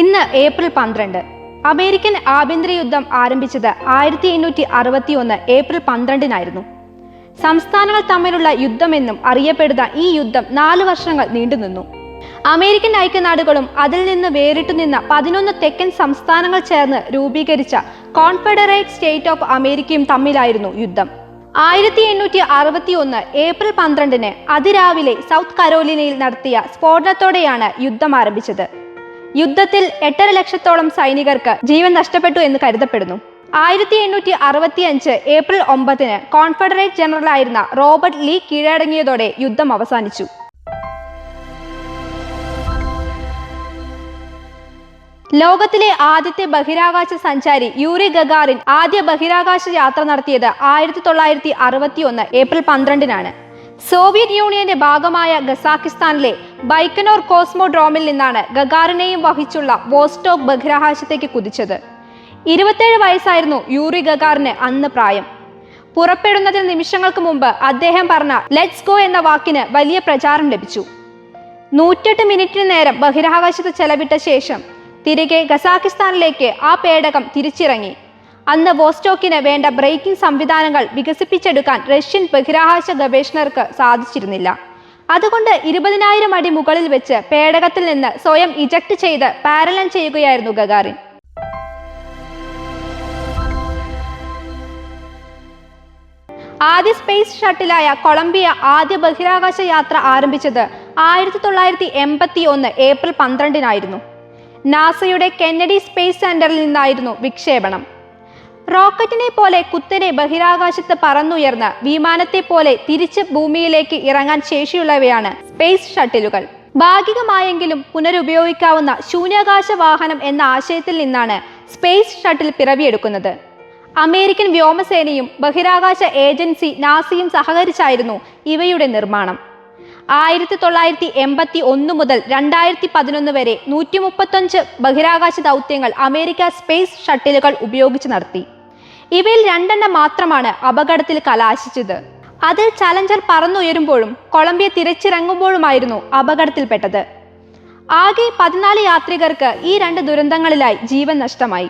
ഇന്ന് ഏപ്രിൽ പന്ത്രണ്ട്. അമേരിക്കൻ ആഭ്യന്തര യുദ്ധം ആരംഭിച്ചത് ആയിരത്തി എണ്ണൂറ്റി അറുപത്തി ഒന്ന് ഏപ്രിൽ പന്ത്രണ്ടിനായിരുന്നു. സംസ്ഥാനങ്ങൾ തമ്മിലുള്ള യുദ്ധമെന്നും അറിയപ്പെടുന്ന ഈ യുദ്ധം നാല് വർഷങ്ങൾ നീണ്ടുനിന്നു അമേരിക്കൻ ഐക്യനാടുകളും അതിൽ നിന്ന് വേറിട്ടു നിന്ന പതിനൊന്ന് തെക്കൻ സംസ്ഥാനങ്ങൾ ചേർന്ന് രൂപീകരിച്ച കോൺഫെഡറേറ്റ് സ്റ്റേറ്റ് ഓഫ് അമേരിക്കയും തമ്മിലായിരുന്നു യുദ്ധം. ആയിരത്തി എണ്ണൂറ്റി അറുപത്തി ഒന്ന് ഏപ്രിൽ പന്ത്രണ്ടിന് അതിരാവിലെ സൗത്ത് കരോലിനയിൽ നടത്തിയ സ്ഫോടനത്തോടെയാണ് യുദ്ധം ആരംഭിച്ചത്. യുദ്ധത്തിൽ എട്ടര ലക്ഷത്തോളം സൈനികർക്ക് ജീവൻ നഷ്ടപ്പെട്ടു എന്ന് കരുതപ്പെടുന്നു. ആയിരത്തി എണ്ണൂറ്റി അറുപത്തി അഞ്ച് ഏപ്രിൽ ഒമ്പതിന് കോൺഫെഡറേറ്റ് ജനറലായിരുന്ന റോബർട്ട് ലീ കീഴടങ്ങിയതോടെ യുദ്ധം അവസാനിച്ചു. ലോകത്തിലെ ആദ്യത്തെ ബഹിരാകാശ സഞ്ചാരി യൂറി ഗഗാറിൻ ആദ്യ ബഹിരാകാശ യാത്ര നടത്തിയത് ആയിരത്തി തൊള്ളായിരത്തി അറുപത്തി ഒന്ന് ഏപ്രിൽ പന്ത്രണ്ടിനാണ്. സോവിയറ്റ് യൂണിയന്റെ ഭാഗമായ ഗസാക്കിസ്ഥാനിലെ ബൈക്കനോർ കോസ്മോഡ്രോമിൽ നിന്നാണ് ഗഗാറിനെയും വഹിച്ചുള്ള വോസ്റ്റോക്ക് ബഹിരാകാശത്തേക്ക് കുതിച്ചത്. ഇരുപത്തേഴ് വയസ്സായിരുന്നു യൂറി ഗഗാറിന് അന്ന് പ്രായം. പുറപ്പെടുന്നതിന് നിമിഷങ്ങൾക്ക് മുമ്പ് അദ്ദേഹം പറഞ്ഞ ലെറ്റ്സ് ഗോ എന്ന വാക്കിന് വലിയ പ്രചാരം ലഭിച്ചു. നൂറ്റെട്ട് മിനിറ്റിന് നേരം ബഹിരാകാശത്ത് ചെലവിട്ട ശേഷം തിരികെ ഖസാക്കിസ്ഥാനിലേക്ക് ആ പേടകം തിരിച്ചിറങ്ങി. അന്ന് വോസ്റ്റോക്കിന് വേണ്ട ബ്രേക്കിംഗ് സംവിധാനങ്ങൾ വികസിപ്പിച്ചെടുക്കാൻ റഷ്യൻ ബഹിരാകാശ ഗവേഷകർക്ക് സാധിച്ചിരുന്നില്ല. അതുകൊണ്ട് ഇരുപതിനായിരം അടി മുകളിൽ വെച്ച് പേടകത്തിൽ നിന്ന് സ്വയം ഇജക്ട് ചെയ്ത് പാരലൻ ചെയ്യുകയായിരുന്നു ഗഗാറിൻ. ആദ്യ സ്പേസ് ഷട്ടിലായ കൊളംബിയ ആദ്യ ബഹിരാകാശ യാത്ര ആരംഭിച്ചത് ആയിരത്തി തൊള്ളായിരത്തി എൺപത്തി ഒന്ന് ഏപ്രിൽ പന്ത്രണ്ടിനായിരുന്നു. നാസയുടെ കെന്നഡി സ്പേസ് സെന്ററിൽ നിന്നായിരുന്നു വിക്ഷേപണം. റോക്കറ്റിനെ പോലെ കുത്തനെ ബഹിരാകാശത്ത് പറന്നുയർന്ന് വിമാനത്തെ പോലെ തിരിച്ച് ഭൂമിയിലേക്ക് ഇറങ്ങാൻ ശേഷിയുള്ളവയാണ് സ്പേസ് ഷട്ടിലുകൾ. ഭാഗികമായെങ്കിലും പുനരുപയോഗിക്കാവുന്ന ശൂന്യാകാശ വാഹനം എന്ന ആശയത്തിൽ നിന്നാണ് സ്പേസ് ഷട്ടിൽ പിറവിയെടുക്കുന്നത്. അമേരിക്കൻ വ്യോമസേനയും ബഹിരാകാശ ഏജൻസി നാസിയും സഹകരിച്ചായിരുന്നു ഇവയുടെ നിർമ്മാണം. ആയിരത്തി തൊള്ളായിരത്തി എൺപത്തി ഒന്ന് മുതൽ രണ്ടായിരത്തി പതിനൊന്ന് വരെ നൂറ്റി മുപ്പത്തഞ്ച് ബഹിരാകാശ ദൗത്യങ്ങൾ അമേരിക്ക സ്പേസ് ഷട്ടിലുകൾ ഉപയോഗിച്ച് നടത്തി. ഇവയിൽ രണ്ടെണ്ണം മാത്രമാണ് അപകടത്തിൽ കലാശിച്ചത്. അതിൽ ചലഞ്ചർ പറന്നുയരുമ്പോഴും കൊളംബിയ തിരച്ചിറങ്ങുമ്പോഴുമായിരുന്നു അപകടത്തിൽപ്പെട്ടത്. ആകെ പതിനാല് യാത്രികർക്ക് ഈ രണ്ട് ദുരന്തങ്ങളിലായി ജീവൻ നഷ്ടമായി.